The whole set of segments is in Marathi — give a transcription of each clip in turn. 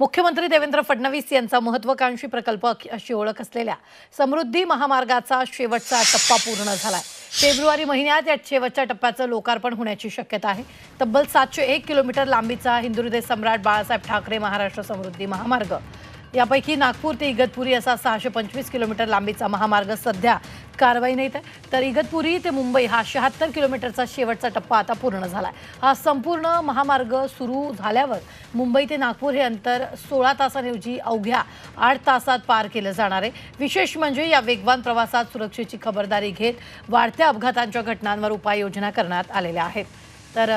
मुख्यमंत्री देवेंद्र फडणवीस यांचा महत्वाकांक्षी प्रकल्प अशी ओळख असलेल्या समृद्धी महामार्गाचा शेवटचा टप्पा पूर्ण झालाय. फेब्रुवारी महिन्यात या शेवटच्या टप्प्याचं लोकार्पण होण्याची शक्यता आहे. तब्बल सातशे एक किलोमीटर लांबीचा हिंदुहृदय सम्राट बाळासाहेब ठाकरे महाराष्ट्र समृद्धी महामार्ग. यापैकी नागपूर ते इगतपुरी असा सहाशे पंचवीस किलोमीटर लांबीचा महामार्ग सध्या कारवाई नाही तर इगतपुरी ते मुंबई हा शहात्तर किलोमीटरचा शेवटचा टप्पा आता पूर्ण झाला हा संपूर्ण महामार्ग सुरू झाल्यावर मुंबई ते नागपूर हे अंतर सोळा तासांऐवजी अवघ्या आठ तासात पार केलं जाणार आहे. विशेष म्हणजे या वेगवान प्रवासात सुरक्षेची खबरदारी घेत वाढत्या अपघातांच्या घटनांवर उपाययोजना करण्यात आलेल्या आहेत. तर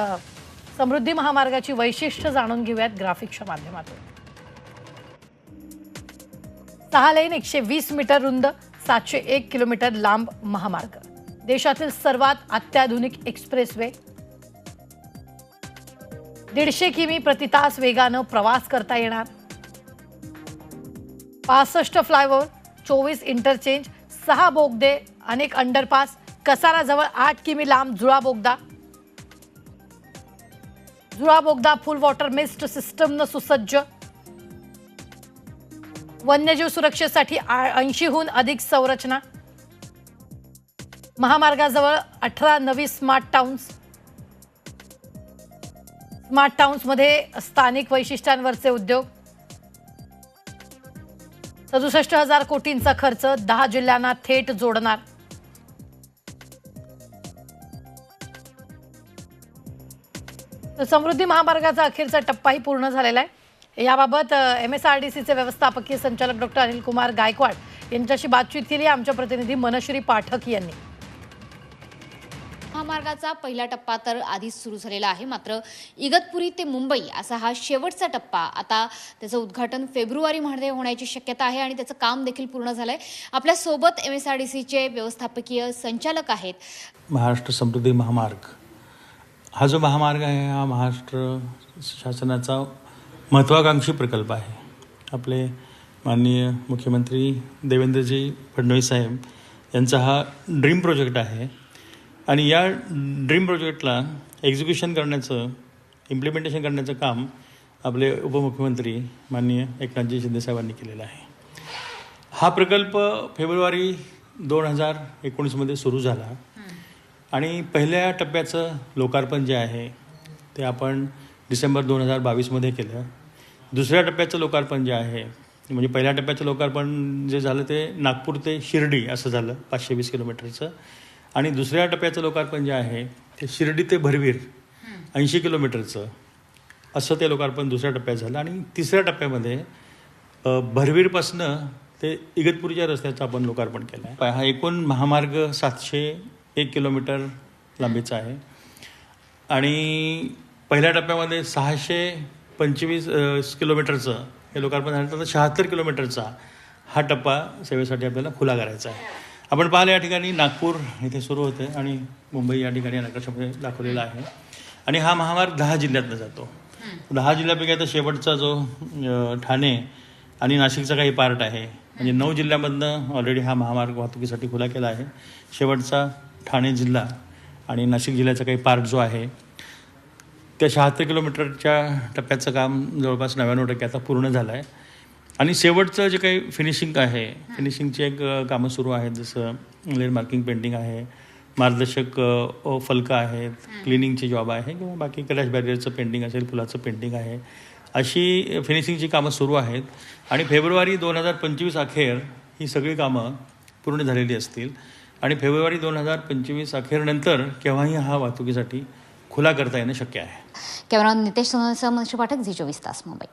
समृद्धी महामार्गाची वैशिष्ट्य जाणून घेऊयात ग्राफिक्सच्या माध्यमातून. सहा लेन एकशे वीस मीटर रुंद सातशे एक किलोमीटर लांब महामार्ग. देशातील सर्वात अत्याधुनिक एक्सप्रेसवे. दीडशे किमी प्रति तास वेगानं प्रवास करता येणार. पासष्ट फ्लायओव्हर चोवीस इंटरचेंज सहा बोगदे अनेक अंडरपास कसाराजवळ आठ किमी लांब जुळा बोगदा. जुळा बोगदा फुल वॉटर मिस्ट सिस्टमनं सुसज्ज. वन्यजीव सुरक्षेसाठी ऐंशीहून अधिक संरचना. महामार्गाजवळ अठरा नवी स्मार्ट टाउन्स स्मार्ट टाउन्समध्ये स्थानिक वैशिष्ट्यांवरचे उद्योग. सदुसष्ट हजार कोटींचा खर्च दहा जिल्ह्यांना थेट जोडणार. समृद्धी महामार्गाचा अखेरचा टप्पाही पूर्ण झालेला आहे. याबाबत एम एस आर डी सीचे व्यवस्थापकीय संचालक डॉक्टर अनिल कुमार गायकवाड यांच्याशी बातचीत केली. आमच्या प्रतिनिधी मनश्री पाठक यांनी. महामार्गाचा पहिला टप्पा तर आधीच सुरू झालेला आहे. मात्र इगतपुरी ते मुंबई असा हा शेवटचा टप्पा. आता त्याचं उद्घाटन फेब्रुवारीमध्ये होण्याची शक्यता आहे आणि त्याचं काम देखील पूर्ण झालंय. आपल्यासोबत एम एस आर डी सीचे व्यवस्थापकीय संचालक आहेत. महाराष्ट्र समृद्धी महामार्ग. हा जो महामार्ग आहे हा महाराष्ट्र शासनाचा महत्त्वाकांक्षी प्रकल्प आहे. आपले माननीय मुख्यमंत्री देवेंद्रजी फडणवीस साहेब यांचा हा ड्रीम प्रोजेक्ट आहे. आणि या ड्रीम प्रोजेक्टला एक्झिक्युशन करण्याचं इम्प्लिमेंटेशन करण्याचं काम आपले उपमुख्यमंत्री माननीय एकनाथजी शिंदेसाहेबांनी केलेलं आहे. हा प्रकल्प फेब्रुवारी दोन हजार एकोणीसमध्ये सुरू झाला. आणि पहिल्या टप्प्याचं लोकार्पण जे आहे ते आपण डिसेंबर दोन हजार बावीसमध्ये केलं. दुसऱ्या टप्प्याचं लोकार्पण जे आहे म्हणजे पहिल्या टप्प्याचं लोकार्पण जे झालं ते नागपूर ते शिर्डी असं झालं पाचशे वीस किलोमीटरचं. आणि दुसऱ्या टप्प्याचं लोकार्पण जे आहे ते शिर्डी ते भरवीर ऐंशी किलोमीटरचं. असं ते लोकार्पण दुसऱ्या टप्प्यात झालं. आणि तिसऱ्या टप्प्यामध्ये भरवीरपासनं ते इगतपूरच्या रस्त्याचं आपण लोकार्पण केलं आहे हा एकूण महामार्ग सातशे एक किलोमीटर लांबीचा आहे. आणि पहिल्या टप्प्यामध्ये सहाशे पंचवीस किलोमीटरचं हे लोकार्पण झालं तर शहात्तर किलोमीटरचा हा टप्पा सेवेसाठी आपल्याला खुला करायचा आहे. आपण पाहिलं या ठिकाणी नागपूर इथे सुरू होते आणि मुंबई या ठिकाणी नकाशामध्ये दाखवलेला आहे. आणि हा महामार्ग दहा जिल्ह्यातनं जातो. दहा जिल्ह्यापैकी आता शेवटचा जो ठाणे आणि नाशिकचा काही पार्ट आहे. म्हणजे नऊ जिल्ह्यामधनं ऑलरेडी हा महामार्ग वाहतुकीसाठी खुला केला आहे. शेवटचा ठाणे जिल्हा आणि नाशिक जिल्ह्याचा काही पार्ट जो आहे त्या शहात्तर किलोमीटरच्या टप्प्याचं काम जवळपास नव्याण्णव टक्के आता पूर्ण झालं आहे आणि शेवटचं जे काही फिनिशिंग आहे फिनिशिंगची एक कामं सुरू आहेत जसं लेन मार्किंग पेंटिंग आहे मार्गदर्शक फलकं आहेत क्लिनिंगची जॉब आहे किंवा बाकी क्रॅश बॅरियरचं पेंटिंग असेल फुलाचं पेंटिंग आहे अशी फिनिशिंगची कामं सुरू आहेत. आणि फेब्रुवारी दोन हजार पंचवीस अखेर ही सगळी कामं पूर्ण झालेली असतील. आणि फेब्रुवारी दोन हजार पंचवीस अखेरनंतर केव्हाही हा वाहतुकीसाठी खुला करता येणं शक्य आहे. कॅमेरा नितेश सोनसह मनुष्य पाठक झी चोवीस तास मुंबई.